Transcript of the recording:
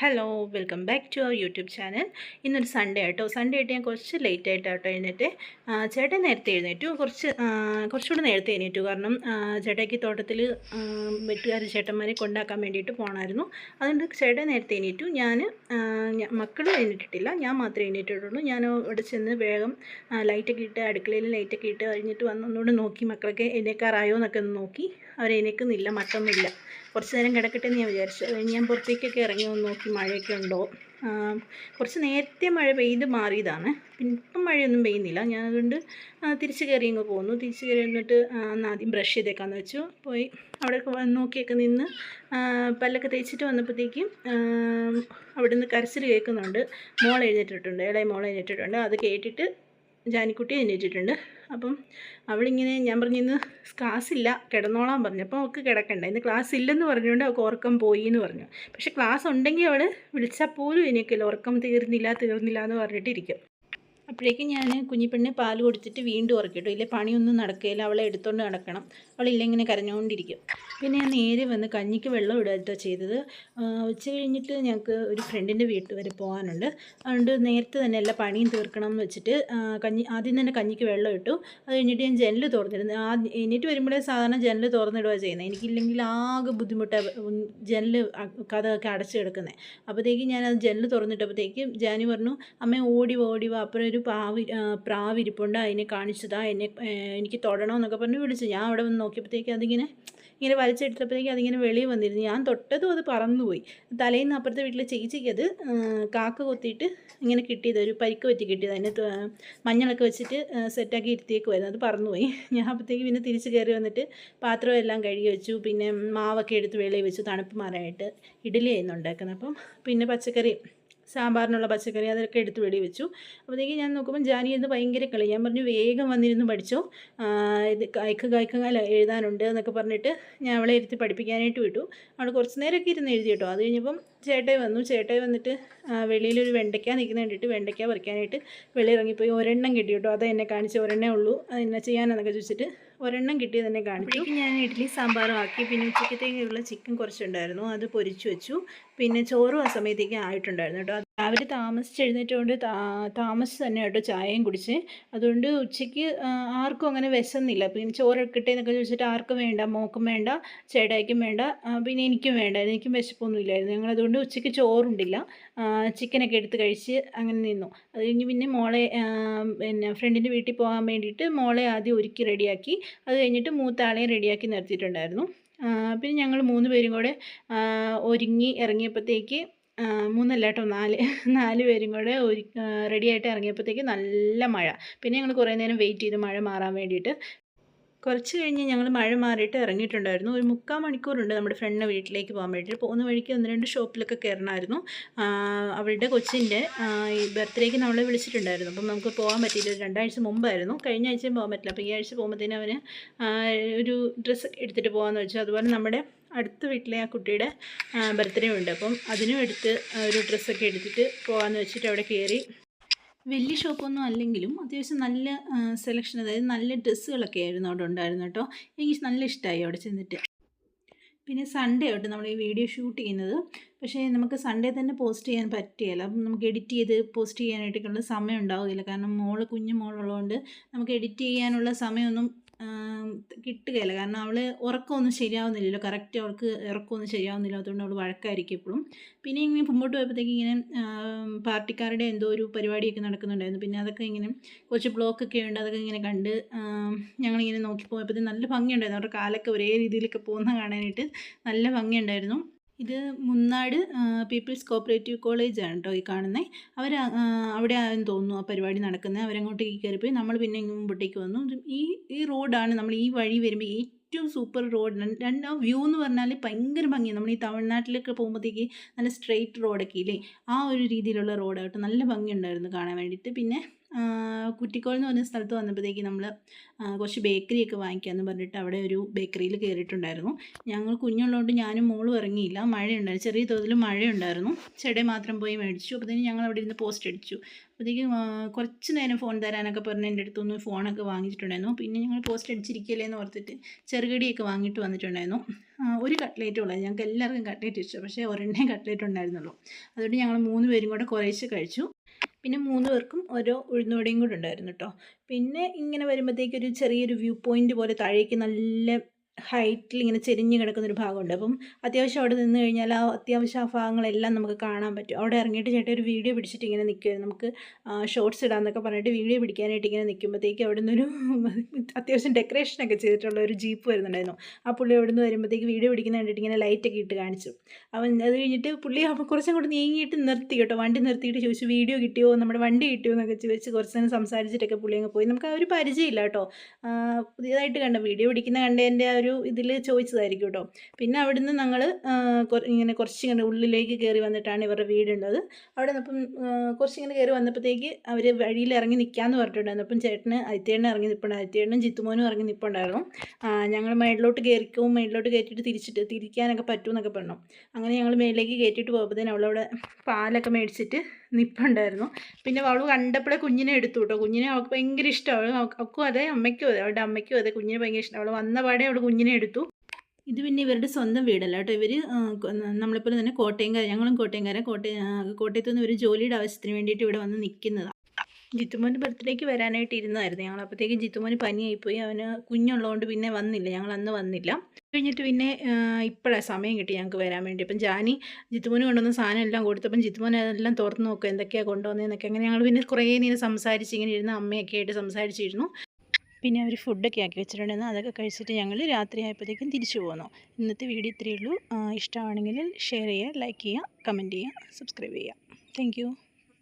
Hello welcome back to our YouTube channel ഇന്നൊരു Sunday ആട്ടോ. Sunday ആയിട്ട് ഞാൻ കുറച്ച് ലേറ്റ് ആയിട്ടാട്ടോ എഴുന്നേറ്റ്. ചേട്ടൻ നേരത്തെ എഴുന്നേറ്റു. കുറച്ച് കുറച്ചുകൂടെ നേരത്തെ എഴുന്നേറ്റു കാരണം ചേട്ടയ്ക്ക് തോട്ടത്തിൽ വെട്ടുകാർ ചേട്ടന്മാരെ കൊണ്ടാക്കാൻ വേണ്ടിയിട്ട് പോകണമായിരുന്നു അതുകൊണ്ട് ചേട്ടൻ നേരത്തെ എണീറ്റു. ഞാൻ മക്കൾ എഴുന്നേറ്റിട്ടില്ല ഞാൻ മാത്രമേ എഴുന്നേറ്റിട്ടുള്ളൂ ഞാൻ അവിടെ ചെന്ന് വേഗം ലൈറ്റൊക്കെ ഇട്ട് അടുക്കളയിൽ ലൈറ്റൊക്കെ ഇട്ട് കഴിഞ്ഞിട്ട് വന്ന് ഒന്നുകൂടെ നോക്കി മക്കളൊക്കെ എഴുന്നേക്കാറായോ എന്നൊക്കെ ഒന്ന് നോക്കി. അവർ എഴുന്നേക്കുന്നില്ല മട്ടൊന്നുമില്ല. കുറച്ച് നേരം കിടക്കട്ടെ എന്ന് ഞാൻ വിചാരിച്ചു. അത് ഞാൻ പുറത്തേക്കൊക്കെ ഇറങ്ങി ഒന്ന് നോക്കി മഴയൊക്കെ ഉണ്ടോ. കുറച്ച് നേരത്തെ മഴ പെയ്ത് മാറിയതാണ്. പിന്നെ ഇപ്പം മഴയൊന്നും പെയ്യുന്നില്ല. ഞാൻ അതുകൊണ്ട് തിരിച്ച് കയറി ഇങ്ങ് പോന്നു. തിരിച്ച് കയറി വന്നിട്ട് ആദ്യം ബ്രഷ് ചെയ്തേക്കാന്ന് വെച്ചു. പോയി വന്ന് നോക്കിയൊക്കെ നിന്ന് പല്ലൊക്കെ തേച്ചിട്ട് വന്നപ്പോഴത്തേക്കും അവിടെ നിന്ന് കരച്ചിൽ കേൾക്കുന്നുണ്ട്. മോൾ എഴുന്നേറ്റിട്ടുണ്ട്. ഇളയ മോൾ എഴുന്നേറ്റിട്ടുണ്ട്. അത് കേട്ടിട്ട് ജാനിക്കുട്ടി എഴുന്നേറ്റിട്ടുണ്ട് അപ്പം അവളിങ്ങനെ ഞാൻ പറഞ്ഞു ഇന്ന് ക്ലാസ് ഇല്ല കിടന്നോളാൻ പറഞ്ഞു. അപ്പോൾ അവൾക്ക് കിടക്കണ്ട. ഇന്ന് ക്ലാസ് ഇല്ലെന്ന് പറഞ്ഞുകൊണ്ട് അവൾക്ക് ഉറക്കം പോയി എന്ന് പറഞ്ഞു. പക്ഷേ ക്ലാസ് ഉണ്ടെങ്കിൽ അവൾ വിളിച്ചാൽ പോലും എനിക്കില്ല ഉറക്കം തീർന്നില്ല തീർന്നില്ല എന്ന് പറഞ്ഞിട്ടിരിക്കും. അപ്പോഴേക്കും ഞാൻ കുഞ്ഞിപ്പെണ്ണിന് പാൽ കൊടുത്തിട്ട് വീണ്ടും ഉറക്കിട്ടു ഇല്ലേ പണിയൊന്നും നടക്കുകയില്ല അവളെ എടുത്തുകൊണ്ട് നടക്കണം. അവളില്ല ഇങ്ങനെ കരഞ്ഞുകൊണ്ടിരിക്കും പിന്നെ ഞാൻ നേരെ വന്ന് കഞ്ഞിക്ക് വെള്ളം ഇടുക ചെയ്തത്. ഉച്ച കഴിഞ്ഞിട്ട് ഞങ്ങൾക്ക് ഒരു ഫ്രണ്ടിന്റെ വീട്ടിൽ വരെ പോകാനുണ്ട് അതുകൊണ്ട് നേരത്തെ തന്നെ എല്ലാ പണിയും തീർക്കണം എന്ന് വെച്ചിട്ട് കഞ്ഞി ആദ്യം തന്നെ കഞ്ഞിക്ക് വെള്ളം ഇട്ടു. അത് കഴിഞ്ഞിട്ട് ഞാൻ ജനൽ തുറന്നിരുന്നു. ആ എന്നിട്ട് വരുമ്പോഴേ സാധാരണ ജനൽ തുറന്നിടുക ചെയ്യുന്നത് എനിക്കില്ലെങ്കിൽ ആകെ ബുദ്ധിമുട്ടാണ് ജനൽ കഥയൊക്കെ അടച്ചു കിടക്കുന്നത് അപ്പോഴത്തേക്കും ഞാൻ അത് ജനൽ തുറന്നിട്ടപ്പോഴത്തേക്കും ജാനി പറഞ്ഞു അമ്മ ഓടി ഓടി വാ. അപ്പുറം ഒരു പാവി പ്രാവിരിപ്പുണ്ട്. അതിനെ കാണിച്ചതാ. എന്നെ എനിക്ക് തൊടണമെന്നൊക്കെ പറഞ്ഞ് വിളിച്ചു. ഞാൻ അവിടെ വന്ന് നോക്കിയപ്പോഴത്തേക്ക് അതിങ്ങനെ ഇങ്ങനെ വലിച്ചെടുത്തപ്പോഴത്തേക്ക് അതിങ്ങനെ വെളിയിൽ വന്നിരുന്നു. ഞാൻ തൊട്ടതും അത് പറന്നുപോയി. തലയിൽ നിന്ന് അപ്പുറത്തെ വീട്ടിലെ ചേച്ചിക്ക് അത് കാക്ക കൊത്തിയിട്ട് ഇങ്ങനെ കിട്ടിയത് ഒരു പരിക്ക് പറ്റി കിട്ടിയത്. അതിന് മഞ്ഞളൊക്കെ വെച്ചിട്ട് സെറ്റാക്കി ഇരുത്തിയേക്കുമായിരുന്നു അത് പറന്നുപോയി. ഞാൻ അപ്പോഴത്തേക്ക് പിന്നെ തിരിച്ച് കയറി വന്നിട്ട് പാത്രം എല്ലാം കഴുകി വെച്ചു. പിന്നെ മാവൊക്കെ എടുത്ത് വെളിയിൽ വെച്ചു. തണുപ്പ് മാറാനായിട്ട് ഇഡലി ആയിരുന്നു ഉണ്ടാക്കുന്നത്. അപ്പം പിന്നെ പച്ചക്കറി സാമ്പാറിനുള്ള പച്ചക്കറി അതൊക്കെ എടുത്ത് വെടി വെച്ചു. അപ്പോഴത്തേക്ക് ഞാൻ നോക്കുമ്പോൾ ജാനി എന്ന് ഭയങ്കര കളി. ഞാൻ പറഞ്ഞു വേഗം വന്നിരുന്ന് പഠിച്ചോ. ഇത് കായ്ക്ക കായ്ക്കകാല എഴുതാനുണ്ട് എന്നൊക്കെ പറഞ്ഞിട്ട് ഞാൻ അവളെ ഇരുത്തി പഠിപ്പിക്കാനായിട്ട് വിട്ടു. അവൾ കുറച്ച് നേരമൊക്കെ ഇരുന്ന് എഴുതി കേട്ടോ. അത് കഴിഞ്ഞപ്പം ചേട്ടായി വന്നു. ചേട്ടായി വന്നിട്ട് വെളിയിലൊരു വെണ്ടയ്ക്ക നിൽക്കുന്ന കണ്ടിട്ട് വെണ്ടയ്ക്ക പറിക്കാനായിട്ട് വെളിയിറങ്ങിപ്പോയി ഒരെണ്ണം കിട്ടി കേട്ടോ. അത് എന്നെ കാണിച്ച് ഒരെണ്ണേ ഉള്ളൂ. അത് എന്നെ ചെയ്യാനെന്നൊക്കെ ചോദിച്ചിട്ട് ഒരെണ്ണം കിട്ടിയത് തന്നെ കാണിച്ചു. ഞാൻ ഇഡ്ഡലി സാമ്പാറും ആക്കി. പിന്നെ ഉച്ചക്കത്തേക്കുള്ള ചിക്കൻ കുറച്ചുണ്ടായിരുന്നു. അത് പൊരിച്ചു വെച്ചു. പിന്നെ ചോറും ആ സമയത്തേക്ക് ആയിട്ടുണ്ടായിരുന്നു കേട്ടോ. രാവിലെ താമസിച്ച് എഴുന്നേറ്റുകൊണ്ട് താ- താമസിച്ച് തന്നെ കേട്ടോ ചായയും കുടിച്ച്. അതുകൊണ്ട് ഉച്ചയ്ക്ക് ആർക്കും അങ്ങനെ വിശന്നില്ല. പിന്നെ ചോറ് എടുക്കട്ടെ എന്നൊക്കെ ചോദിച്ചിട്ട് ആർക്കും വേണ്ട മോക്കും വേണ്ട ചേട്ടായിക്കും വേണ്ട പിന്നെ എനിക്കും വേണ്ട. എനിക്കും വിശപ്പൊന്നും ഇല്ലായിരുന്നു. ഞങ്ങൾ അതുകൊണ്ട് ഉച്ചയ്ക്ക് ചോറുണ്ടില്ല. ചിക്കനൊക്കെ എടുത്ത് കഴിച്ച് അങ്ങനെ നിന്നു. അത് കഴിഞ്ഞ് പിന്നെ മോളെ പിന്നെ ഫ്രണ്ടിന്റെ വീട്ടിൽ പോകാൻ വേണ്ടിയിട്ട് മോളെ ആദ്യം ഒരുക്കി റെഡിയാക്കി. അത് കഴിഞ്ഞിട്ട് മൂത്താളെയും റെഡിയാക്കി നിർത്തിയിട്ടുണ്ടായിരുന്നു. പിന്നെ ഞങ്ങൾ മൂന്ന് പേരും കൂടെ ഒരുങ്ങി ഇറങ്ങിയപ്പോഴത്തേക്ക് മൂന്നല്ല കേട്ടോ നാല്. നാല് പേരും കൂടെ ഒരു റെഡിയായിട്ട് ഇറങ്ങിയപ്പോഴത്തേക്ക് നല്ല മഴ. പിന്നെ ഞങ്ങൾ കുറേ നേരം വെയിറ്റ് ചെയ്ത് മഴ മാറാൻ വേണ്ടിയിട്ട്. കുറച്ച് കഴിഞ്ഞ് ഞങ്ങൾ മഴ മാറിയിട്ട് ഇറങ്ങിയിട്ടുണ്ടായിരുന്നു. ഒരു മുക്കാൽ മണിക്കൂറുണ്ട് നമ്മുടെ ഫ്രണ്ടിന്റെ വീട്ടിലേക്ക് പോകാൻ വേണ്ടിയിട്ട്. പോകുന്ന വഴിക്ക് ഒന്ന് രണ്ട് ഷോപ്പിലൊക്കെ കയറണമായിരുന്നു. അവളുടെ കൊച്ചിന്റെ ബർത്ത്ഡേക്ക് നമ്മളെ വിളിച്ചിട്ടുണ്ടായിരുന്നു. അപ്പം നമുക്ക് പോകാൻ പറ്റിയില്ല. ഒരു രണ്ടാഴ്ച മുമ്പായിരുന്നു. കഴിഞ്ഞ ആഴ്ചയും പോകാൻ പറ്റില്ല. അപ്പോൾ ഈ ആഴ്ച പോകുമ്പോഴത്തേനും അവന് ഒരു ഡ്രസ്സ് എടുത്തിട്ട് പോകാമെന്ന് വെച്ചു. അതുപോലെ നമ്മുടെ അടുത്ത വീട്ടിലെ ആ കുട്ടിയുടെ ബർത്ത്ഡേ ഉണ്ട്. അപ്പം അതിനും എടുത്ത് ഒരു ഡ്രസ്സൊക്കെ എടുത്തിട്ട് പോകാമെന്ന് വെച്ചിട്ട് അവിടെ കയറി വലിയ ഷോപ്പൊന്നും അല്ലെങ്കിലും അത്യാവശ്യം നല്ല സെലക്ഷൻ അതായത് നല്ല ഡ്രസ്സുകളൊക്കെ ആയിരുന്നു അവിടെ ഉണ്ടായിരുന്നു കേട്ടോ. എനിക്ക് നല്ല ഇഷ്ടമായി അവിടെ ചെന്നിട്ട്. പിന്നെ സൺഡേ ആയിട്ട് നമ്മൾ ഈ വീഡിയോ ഷൂട്ട് ചെയ്യുന്നത്. പക്ഷേ നമുക്ക് സൺഡേ തന്നെ പോസ്റ്റ് ചെയ്യാൻ പറ്റിയല്ല. അപ്പം നമുക്ക് എഡിറ്റ് ചെയ്ത് പോസ്റ്റ് ചെയ്യാനായിട്ടൊക്കെയുള്ള സമയം ഉണ്ടാവുകയില്ല. കാരണം മോൾ കുഞ്ഞു മോളുള്ളതുകൊണ്ട് നമുക്ക് എഡിറ്റ് ചെയ്യാനുള്ള സമയമൊന്നും കിട്ടുകയില്ല. കാരണം അവൾ ഉറക്കമൊന്നും ശരിയാവുന്നില്ലല്ലോ. കറക്റ്റ് അവൾക്ക് ഉറക്കമൊന്നും ശരിയാവുന്നില്ല. അതുകൊണ്ട് അവൾ വഴക്കായിരിക്കും എപ്പോഴും. പിന്നെ ഇങ്ങനെ മുമ്പോട്ട് പോയപ്പോഴത്തേക്ക് ഇങ്ങനെ പാർട്ടിക്കാരുടെ എന്തോ ഒരു പരിപാടിയൊക്കെ നടക്കുന്നുണ്ടായിരുന്നു. പിന്നെ അതൊക്കെ ഇങ്ങനെ കുറച്ച് ബ്ലോക്കൊക്കെ ഉണ്ട് അതൊക്കെ ഇങ്ങനെ കണ്ട് ഞങ്ങളിങ്ങനെ നോക്കി പോയപ്പോഴത്തേക്ക് നല്ല ഭംഗിയുണ്ടായിരുന്നു. അവരുടെ കാലൊക്കെ ഒരേ രീതിയിലൊക്കെ പോകുന്ന കാണാനായിട്ട് നല്ല ഭംഗിയുണ്ടായിരുന്നു. ഇത് മുന്നാട് പീപ്പിൾസ് കോപ്പറേറ്റീവ് കോളേജ് ആണ് കേട്ടോ ഈ കാണുന്നത് അവർ അവിടെ ആണെന്ന് തോന്നുന്നു ആ പരിപാടി നടക്കുന്നത് അവരങ്ങോട്ടേക്ക് കയറിപ്പോയി. നമ്മൾ പിന്നെ മുമ്പോട്ടേക്ക് വന്നു. ഈ ഈ റോഡാണ് നമ്മൾ ഈ വഴി വരുമ്പോൾ ഏറ്റവും സൂപ്പർ റോഡ്. രണ്ട് ആ വ്യൂ എന്ന് പറഞ്ഞാൽ ഭയങ്കര ഭംഗിയാണ് നമ്മൾ ഈ തമിഴ്നാട്ടിലൊക്കെ പോകുമ്പോഴത്തേക്ക് നല്ല സ്ട്രെയിറ്റ് റോഡൊക്കെ ഇല്ലേ? ആ ഒരു രീതിയിലുള്ള റോഡായിട്ട് നല്ല ഭംഗിയുണ്ടായിരുന്നു കാണാൻ വേണ്ടിയിട്ട്. പിന്നെ കുറ്റിക്കോൾ എന്ന് പറഞ്ഞ സ്ഥലത്ത് വന്നപ്പോഴത്തേക്ക് നമ്മൾ കുറച്ച് ബേക്കറിയൊക്കെ വാങ്ങിക്കാമെന്ന് പറഞ്ഞിട്ട് അവിടെ ഒരു ബേക്കറിയിൽ കയറിയിട്ടുണ്ടായിരുന്നു. ഞങ്ങൾ കുഞ്ഞുള്ളതുകൊണ്ട് ഞാനും മോളും ഇറങ്ങിയില്ല. മഴയുണ്ടായിരുന്നു. ചെറിയ തോതിൽ മഴയുണ്ടായിരുന്നു. ചെടി മാത്രം പോയി മേടിച്ചു. അപ്പോഴത്തേക്കും ഞങ്ങൾ അവിടെ ഇരുന്ന് പോസ്റ്റ് അടിച്ചു. അപ്പോഴത്തേക്ക് കുറച്ച് നേരം ഫോൺ തരാനൊക്കെ പറഞ്ഞ് എന്റെ അടുത്തുനിന്ന് ഫോണൊക്കെ വാങ്ങിച്ചിട്ടുണ്ടായിരുന്നു. പിന്നെ ഞങ്ങൾ പോസ്റ്റ് അടിച്ചിരിക്കല്ലേ എന്ന് ഓർത്തിട്ട് ചെറുകടിയൊക്കെ വാങ്ങിയിട്ട് വന്നിട്ടുണ്ടായിരുന്നു. ഒരു കട്ട്ലേറ്റ് ഉള്ളത് ഞങ്ങൾക്ക് എല്ലാവർക്കും കട്ട്ലേറ്റ് ഇഷ്ടം. പക്ഷേ ഒരെണ്ണേ കട്ട്ലേറ്റ് ഉണ്ടായിരുന്നുള്ളൂ. അതുകൊണ്ട് ഞങ്ങൾ മൂന്ന് പേരും കൂടെ കുറേശ്ശെ കഴിച്ചു. പിന്നെ മൂന്ന് പേർക്കും ഓരോ ഉഴുന്നുവടയും കൂടെ ഉണ്ടായിരുന്നു കേട്ടോ പിന്നെ ഇങ്ങനെ വരുമ്പോഴത്തേക്കൊരു ചെറിയൊരു വ്യൂ പോയിന്റ് പോലെ താഴേക്ക് നല്ല ഹൈറ്റിൽ ഇങ്ങനെ ചെരിഞ്ഞ് കിടക്കുന്ന ഒരു ഭാഗമുണ്ട്. അപ്പം അത്യാവശ്യം അവിടെ നിന്ന് കഴിഞ്ഞാൽ ആ അത്യാവശ്യം ആ ഭാഗങ്ങളെല്ലാം നമുക്ക് കാണാൻ പറ്റും. അവിടെ ഇറങ്ങിയിട്ട് ചേട്ടൻ ഒരു വീഡിയോ പിടിച്ചിട്ട് ഇങ്ങനെ നിൽക്കുമായിരുന്നു നമുക്ക് ഷോർട്സ് ഇടാമെന്നൊക്കെ പറഞ്ഞിട്ട് വീഡിയോ പിടിക്കാനായിട്ട് ഇങ്ങനെ നിൽക്കുമ്പോഴത്തേക്ക് അവിടെ നിന്നൊരു അത്യാവശ്യം ഡെക്കറേഷനൊക്കെ ചെയ്തിട്ടുള്ള ഒരു ജീപ്പ് വരുന്നുണ്ടായിരുന്നു. ആ പുള്ളി അവിടെ നിന്ന് വരുമ്പോഴത്തേക്ക് വീഡിയോ പിടിക്കുന്ന കണ്ടിട്ട് ഇങ്ങനെ ലൈറ്റൊക്കെ ഇട്ട് കാണിച്ചു. അവൻ അത് കഴിഞ്ഞിട്ട് പുള്ളി കുറച്ചും കൂടി നീങ്ങിയിട്ട് നിർത്തി കേട്ടോ. വണ്ടി നിർത്തിയിട്ട് ചോദിച്ചു വീഡിയോ കിട്ടിയോ? നമ്മുടെ വണ്ടി കിട്ടിയോ? എന്നൊക്കെ ചോദിച്ച് കുറച്ച് നേരം സംസാരിച്ചിട്ടൊക്കെ പുള്ളി അങ്ങ് പോയി. നമുക്ക് ആ ഒരു പരിചയമില്ല കേട്ടോ. പുതിയതായിട്ട് കണ്ട വീഡിയോ പിടിക്കുന്ന കണ്ടതിന്റെ ആ ഒരു ഇതിൽ ചോദിച്ചതായിരിക്കും കേട്ടോ പിന്നെ അവിടുന്ന് ഞങ്ങൾ ഇങ്ങനെ കുറച്ച് ഇങ്ങനെ ഉള്ളിലേക്ക് കയറി വന്നിട്ടാണ് ഇവരുടെ വീടുള്ളത്. അവിടെ നിന്നപ്പം കുറച്ചിങ്ങനെ കയറി വന്നപ്പോഴത്തേക്ക് അവർ വഴിയിൽ ഇറങ്ങി നിൽക്കാമെന്ന് പറഞ്ഞിട്ടുണ്ടായിരുന്നു. അപ്പം ചേട്ടന് അയത്തേണ്ണ ഇറങ്ങി നിൽപ്പുണ്ടായിരുന്നു അയത്തേണ്ണും ജിത്തുമോനും ഇറങ്ങി നിൽപ്പുണ്ടായിരുന്നു ഞങ്ങൾ മേളിലോട്ട് കയറിക്കും മേളിലോട്ട് കയറ്റിയിട്ട് തിരിച്ചിട്ട് തിരിക്കാനൊക്കെ പറ്റുമെന്നൊക്കെ പറഞ്ഞു. അങ്ങനെ ഞങ്ങൾ മേളിലേക്ക് കയറ്റിയിട്ട് പോകുമ്പോഴത്തേനും അവളവിടെ പാലൊക്കെ മേടിച്ചിട്ട് നിൽപ്പുണ്ടായിരുന്നു പിന്നെ അവൾ കണ്ടപ്പോഴേ കുഞ്ഞിനെ എടുത്തു കേട്ടോ കുഞ്ഞിനെ അവൾക്ക് ഭയങ്കര ഇഷ്ടമാണ്. അവൾക്കും അതെ അമ്മയ്ക്കും അതെ അവളുടെ അമ്മയ്ക്കും അതെ കുഞ്ഞിനെ ഭയങ്കര ഇഷ്ടമാണ് അവൾ വന്ന പാടെ അവൾ കുഞ്ഞിനെ എടുത്തു. ഇത് പിന്നെ ഇവരുടെ സ്വന്തം വീടല്ല കേട്ടോ. ഇവർ നമ്മളെപ്പോലെ തന്നെ കോട്ടയംകാർ ഞങ്ങളും കോട്ടയംകാരെ കോട്ടയം കോട്ടയത്ത് നിന്ന് ഒരു ജോലിയുടെ ആവശ്യത്തിന് വേണ്ടിയിട്ട് ഇവിടെ വന്ന് നിൽക്കുന്നതാണ് ജിത്തുമോന്റെ ബർത്ത്ഡേക്ക് വരാനായിട്ട് ഇരുന്നായിരുന്നു ഞങ്ങൾ അപ്പോഴത്തേക്കും ജിത്തുമോന് പനിയായിപ്പോയി. അവന് കുഞ്ഞുള്ളതുകൊണ്ട് പിന്നെ വന്നില്ല. ഞങ്ങൾ അന്ന് വന്നില്ല. കഴിഞ്ഞിട്ട് പിന്നെ ഇപ്പോഴാണ് സമയം കിട്ടി ഞങ്ങൾക്ക് വരാൻ വേണ്ടി. അപ്പം ജാനി ജിത്തുമോന് കൊണ്ടുവന്ന സാധനം എല്ലാം കൊടുത്തപ്പം ജിത്തുമോൻ അതെല്ലാം തുറന്ന് നോക്കുക എന്തൊക്കെയാണ് കൊണ്ടുവന്നതെന്നൊക്കെ. അങ്ങനെ ഞങ്ങൾ പിന്നെ കുറേ നേരം സംസാരിച്ച് ഇങ്ങനെ ഇരുന്ന് അമ്മയൊക്കെ ആയിട്ട് സംസാരിച്ചിരുന്നു. പിന്നെ അവർ ഫുഡൊക്കെ ആക്കി വെച്ചിട്ടുണ്ടായിരുന്നു അതൊക്കെ കഴിച്ചിട്ട് ഞങ്ങൾ രാത്രി ആയപ്പോഴത്തേക്കും തിരിച്ചു പോന്നു. ഇന്നത്തെ വീഡിയോ ഇത്രയേ ഉള്ളൂ. ഇഷ്ടമാണെങ്കിൽ ഷെയർ ചെയ്യുക ലൈക്ക് ചെയ്യുക കമന്റ് ചെയ്യുക സബ്സ്ക്രൈബ് ചെയ്യുക. താങ്ക്